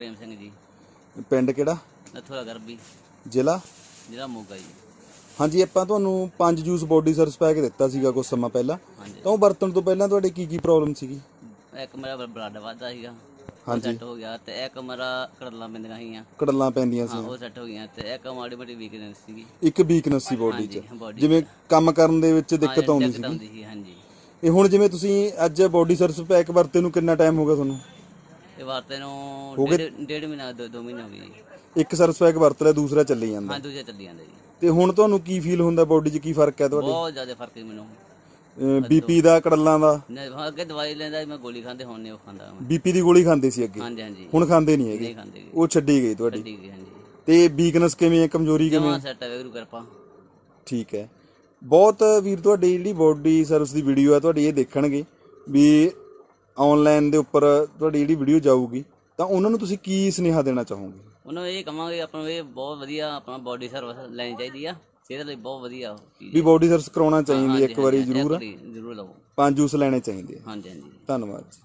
ਪ੍ਰੇਮ ਸਿੰਘ ਜੀ। ਪਿੰਡ ਕਿਹੜਾ? ਨਥੂਰਾ ਗਰਬੀ। ਜ਼ਿਲ੍ਹਾ? ਜ਼ਿਲ੍ਹਾ ਮੋਗਾ ਜੀ। ਹਾਂਜੀ ਆਪਾਂ ਤੁਹਾਨੂੰ ਪੰਜ ਜੂਸ ਬੋਡੀ ਸਰਵਿਸ ਪੈਕ ਦਿੱਤਾ ਸੀਗਾ ਕੁਝ ਸਮਾਂ ਪਹਿਲਾਂ। ਹਾਂਜੀ। ਤਾਂ ਉਹ ਵਰਤਣ ਤੋਂ ਪਹਿਲਾਂ ਤੁਹਾਡੇ ਕੀ ਕੀ ਪ੍ਰੋਬਲਮ ਸੀਗੀ? ਇੱਕ ਮੇਰਾ ਬਲੱਡ ਵੱਧਦਾ ਸੀਗਾ। ਹਾਂਜੀ। ਸੈੱਟ ਹੋ ਗਿਆ ਤੇ ਇੱਕ ਮੇਰਾ ਕੜਲਾਂ ਪੈਂਦੀਆਂ ਸੀਗੀਆਂ। ਕੜਲਾਂ ਪੈਂਦੀਆਂ ਹਾਂ ਸੀ ਉਹ ਸੈੱਟ ਹੋ ਗਈਆਂ ਤੇ ਇੱਕ ਮਾੜੀ ਮੋਟੀ ਵੀਕਨੈਸ ਸੀਗੀ। ਇੱਕ ਵੀਕਨੈਸ ਸੀ ਬੋਡੀ 'ਚ। ਹਾਂਜੀ ਜਿਵੇਂ ਕੰਮ ਕਰਨ ਦੇ ਵਿੱਚ ਦਿੱਕਤ ਆਉਂਦੀ ਦਿੱਕਤ ਸੀ ਆਉਂਦੀ ਸੀ ਹਾਂਜੀ। ਇਹ ਹੁਣ ਜਿਵੇਂ ਤੁਸੀਂ ਅੱਜ ਬੋਡੀ ਸਰਵਿਸ ਪੈਕ ਵਰਤੇ ਨੂੰ ਕਿੰਨਾ ਟਾਈਮ ਹੋ ਗਿਆ ਤੁਹਾਨੂੰ? ਇਹ ਵਾਰਤੇ ਨੂੰ ਹੋ ਗਏ? ਡੇਢ ਡੇਢ ਮਹੀਨਾ ਦੋ ਦੋ ਮਹੀਨੇ ਹੋ ਗਏ ਜੀ ਇੱਕ ਸਰਵਿਸ ਪੈਕ ਵਰਤ ਲਿਆ ਦੂਸਰਾ ਚੱਲੀ ਜਾਂਦਾ। ਹਾਂ ਦੂਜਾ ਚੱਲੀ ਜਾਂਦਾ ਜੀ। ਤੇ ਹੁਣ ਤੁਹਾਨੂੰ ਕੀ ਫੀਲ ਹੁੰਦਾ ਬੋਡੀ 'ਚ? ਕੀ ਫ਼ਰਕ ਹੈ ਤੁਹਾਡੇ? ਬਹੁਤ ਜ਼ਿਆਦਾ ਫ਼ਰਕ ਹੈ ਮੈਨੂੰ। ਬੀਪੀ ਦਾ ਕੜਲਾਂ ਦਾ? ਨਹੀਂ, ਹਾਂ, ਅੱਗੇ ਦਵਾਈ ਲੈਂਦਾ ਸੀ, ਮੈਂ ਗੋਲੀ ਖਾਂਦੇ ਹੁਣ ਨਹੀਂ ਉਹ ਖਾਂਦਾ ਮੈਂ। ਬੀਪੀ ਦੀ ਗੋਲੀ ਖਾਂਦੇ ਸੀ ਅੱਗੇ? ਹਾਂਜੀ ਹਾਂਜੀ। ਹੁਣ ਖਾਂਦੇ ਨਹੀਂ ਹੈਗੇ? ਨਹੀਂ ਖਾਂਦੇ ਜੀ। ਉਹ ਛੱਡੀ ਗਈ ਤੁਹਾਡੀ? ਠੀਕ ਹੈ ਹਾਂਜੀ। ਤੇ ਵੀਕਨੈਸ ਕਿਵੇਂ ਹੈ ਕਮਜ਼ੋਰੀ ਕਿਵੇਂ? ਜਮਾ ਸੈੱਟ ਹੈ ਵੈਗਰੂ ਕਿਰਪਾ। ਠੀਕ ਹੈ। ਬਹੁਤ ਵੀਰ ਤੁਹਾਡੀ ਜਿਹੜੀ ਬੋਡੀ ਸਰਵਿਸ ਦੀ ਵੀਡੀਓ ਆ ਤੁਹਾਡੀ ਇਹ ਦੇਖਣਗੇ ਵੀ ਆਨਲਾਈਨ ਦੇ ਉੱਪਰ ਤੁਹਾਡੀ ਜਿਹੜੀ ਵੀਡੀਓ ਜਾਊਗੀ ਤਾਂ ਉਹਨਾਂ ਨੂੰ ਤੁਸੀਂ ਕੀ ਸੁਨੇਹਾ ਦੇਣਾ ਚਾਹੋਗੇ? ਉਹਨਾਂ ਨੂੰ ਇਹ ਕਹਾਂਗੇ ਆਪਾਂ ਨੂੰ ਇਹ ਬਹੁਤ ਵਧੀਆ ਆਪਣਾ ਬਾਡੀ ਸਰਵਿਸ ਲੈਣੀ ਚਾਹੀਦੀ ਆ ਸਿਹਤ ਲਈ ਬਹੁਤ ਵਧੀਆ ਉਹ ਚੀਜ਼ ਵੀ ਬੋਡੀ ਸਰਵਿਸ ਕਰਾਉਣਾ ਚਾਹੀਦੀ ਹੈ ਇੱਕ ਵਾਰੀ ਜ਼ਰੂਰ। ਜ਼ਰੂਰ ਲਓ ਪੰਜ ਜੂਸ ਲੈਣੇ ਚਾਹੀਦੇ ਆ। ਹਾਂਜੀ ਹਾਂਜੀ। ਧੰਨਵਾਦ ਜੀ।